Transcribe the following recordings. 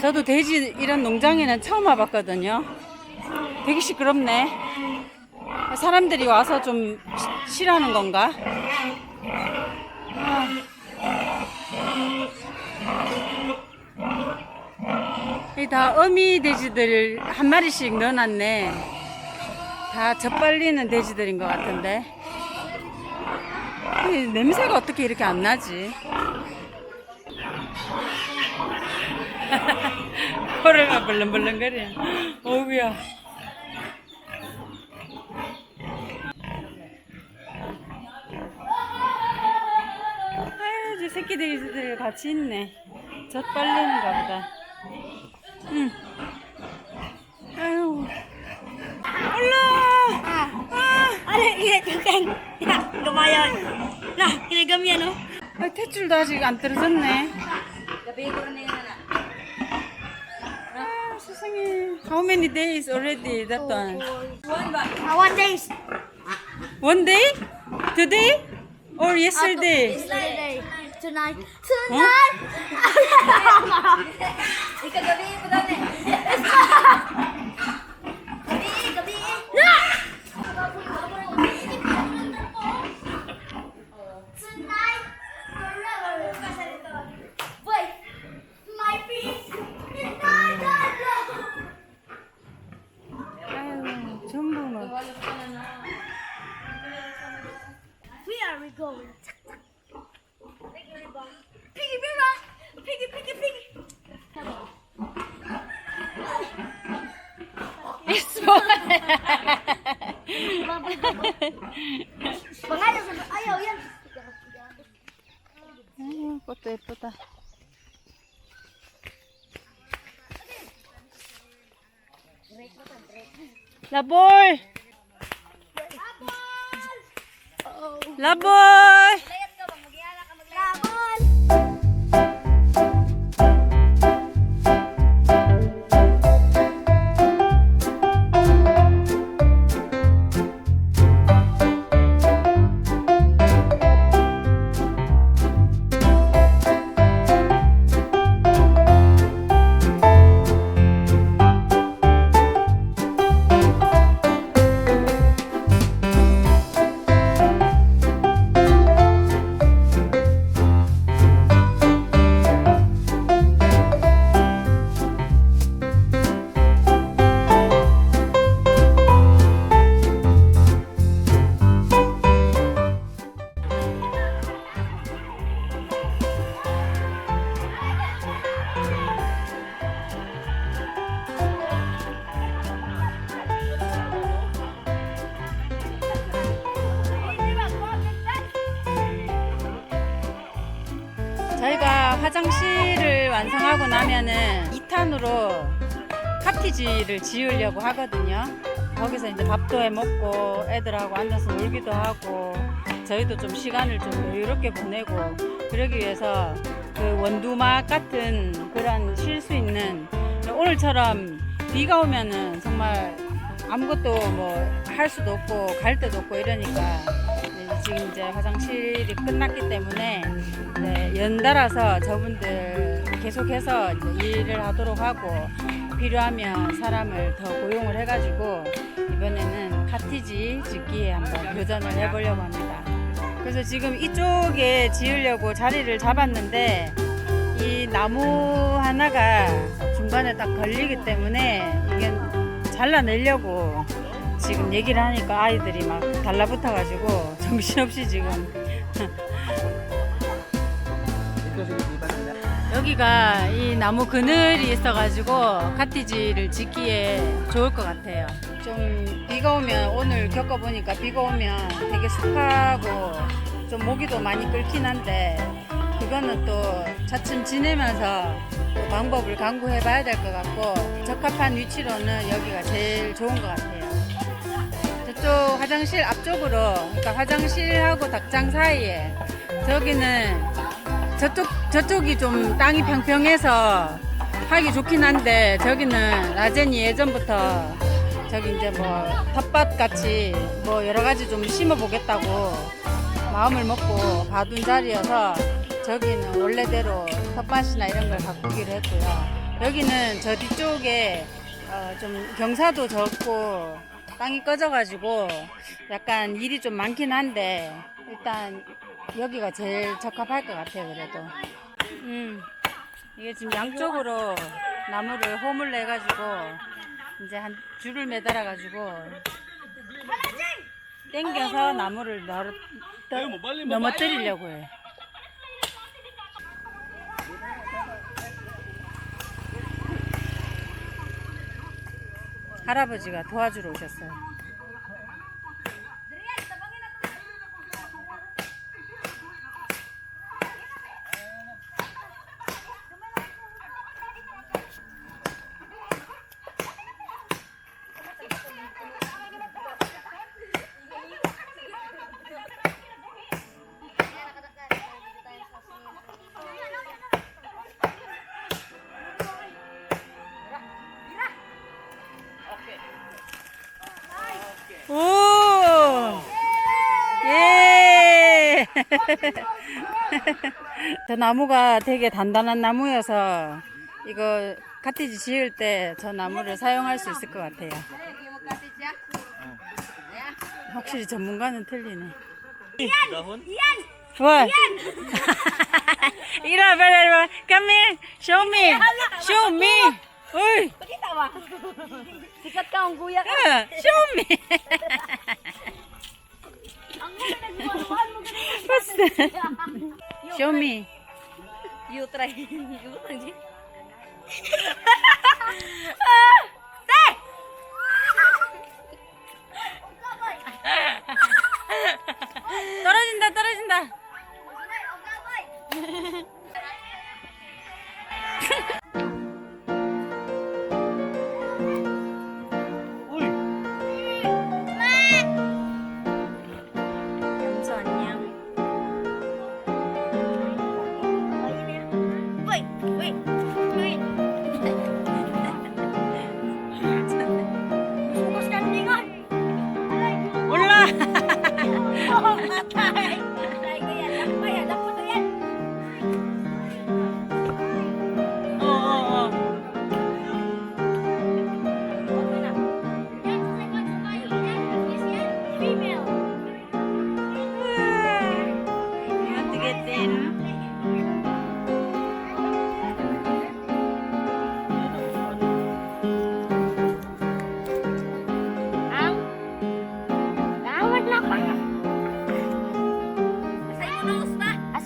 저도 돼지 이런 농장에는 처음 와봤거든요. 되게 시끄럽네. 사람들이 와서 좀 시- 싫어하는 건가? 이다 어미 돼지들 한 마리씩 넣어놨네. 다 젖발리는 돼지들인 것 같은데. 이 냄새가 어떻게 이렇게 안 나지? 코를 벌렁벌렁거려. 어우야. 아유, 저 새끼들이 같이 있네. 젖 빨리는가 보다. 응. 아유. 올라! Ano, ginagawa Ya, gamayan. Na, ginagawa yan, no? 아, 탯줄도 아직 안 떨어졌네. How many days already that one? Uh, one days. One day? Today? Or yesterday? Yesterday. Tonight. Tonight. Ikagabi Pangalan sa ayaw yan. 아유, 꽃도 예 화장실을 완성하고 나면은 2탄으로 카티지를 지으려고 하거든요. 거기서 이제 밥도 해 먹고 애들하고 앉아서 놀기도 하고 저희도 좀 시간을 좀 여유롭게 보내고 그러기 위해서 그 원두막 같은 그런 쉴 수 있는 오늘처럼 비가 오면은 정말 아무것도 뭐 할 수도 없고 갈 데도 없고 이러니까 네, 지금 이제 화장실이 끝났기 때문에 네, 연달아서 저분들 계속해서 일을 하도록 하고 필요하면 사람을 더 고용을 해가지고 이번에는 카티지 짓기에 한번 도전을 해보려고 합니다. 그래서 지금 이쪽에 지으려고 자리를 잡았는데 이 나무 하나가 중간에 딱 걸리기 때문에 이게 잘라내려고 지금 얘기를 하니까 아이들이 막 달라붙어가지고 정신없이 지금 여기가 이 나무 그늘이 있어가지고 카티지를 짓기에 좋을 것 같아요. 좀 비가 오면 오늘 겪어보니까 비가 오면 되게 습하고 좀 모기도 많이 끓긴 한데 그거는 또 차츰 지내면서 또 방법을 강구해봐야 될 것 같고 적합한 위치로는 여기가 제일 좋은 것 같아요. 저쪽 화장실 앞쪽으로 그러니까 화장실하고 닭장 사이에 저기는 저쪽 저쪽이 좀 땅이 평평해서 하기 좋긴 한데 저기는 라젠이 예전부터 저기 이제 뭐 텃밭 같이 뭐 여러 가지 좀 심어 보겠다고 마음을 먹고 봐둔 자리여서 저기는 원래대로 텃밭이나 이런 걸 가꾸기로 했고요. 여기는 저 뒤쪽에 어, 좀 경사도 적고 땅이 꺼져가지고 약간 일이 좀 많긴 한데 일단 여기가 제일 적합할 것 같아요 그래도 음 이게 지금 양쪽으로 나무를 홈을 내 가지고 이제 한 줄을 매달아 가지고 땡겨서 나무를 널, 떨- 넘어뜨리려고 해요. 할아버지가 도와주러 오셨어요. 저 나무가 되게 단단한 나무여서 이거 카티지 지을 때 저 나무를 사용할 수 있을 것 같아요. 확실히 전문가는 틀리네. Dahon? What? Ira, better, better. Come here. Show me. Show me. Uy. Sikat ka ang ka. Ah, Show me. That? Show me. You try. You try.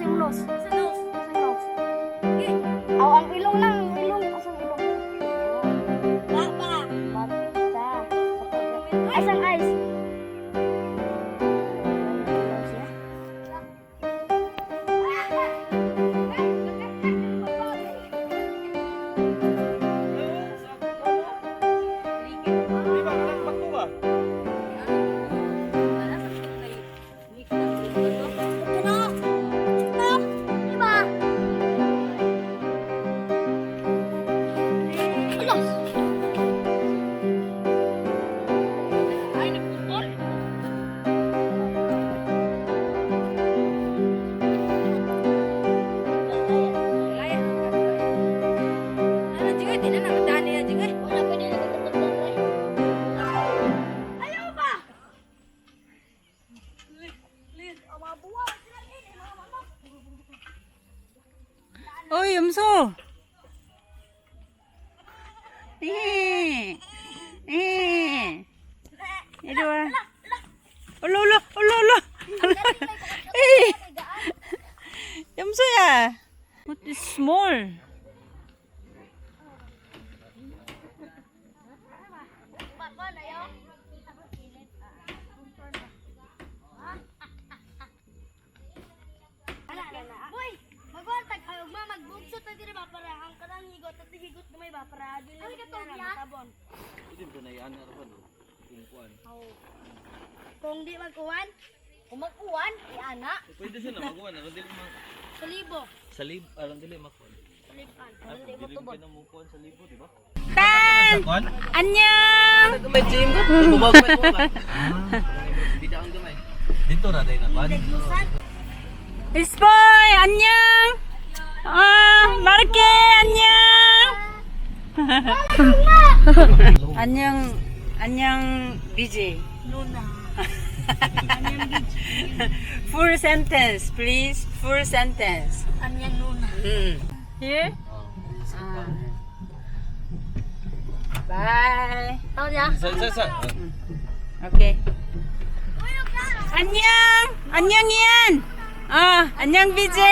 Sing nose. Sing nose. Sing nose. Okay. Aw ang ilaw lang. 어이, 염소. 에. 에. 이리 와. 올라, 올라, 올라, 올라. 에이. 염소야. What is small? magbugso ta diri bapara. Ang kanang higot at higot na may bapara. Dili na katong tabon. Idin ko na yan ano na ron. Kung kuan. Oo. Kung di magkuan, kung magkuan, iana. Pwede siya na magkuan, ano dili mag sa libo. Sa libo, alang dili magkuan. Sa libo. Di ba? Tan! Anyang! May ko? Bumag? Dito ang gamay. Dito na, dahil na. Ispoy! Anyang! 안녕! 아, 마르케 안녕! 안녕 안녕 비지. Luna. Full sentence, please. Full sentence. Mm. Here. Ah. Bye. Ya? Sa, sa, sa. Okay. 안녕. 안녕 이안. 어, 안녕 비제.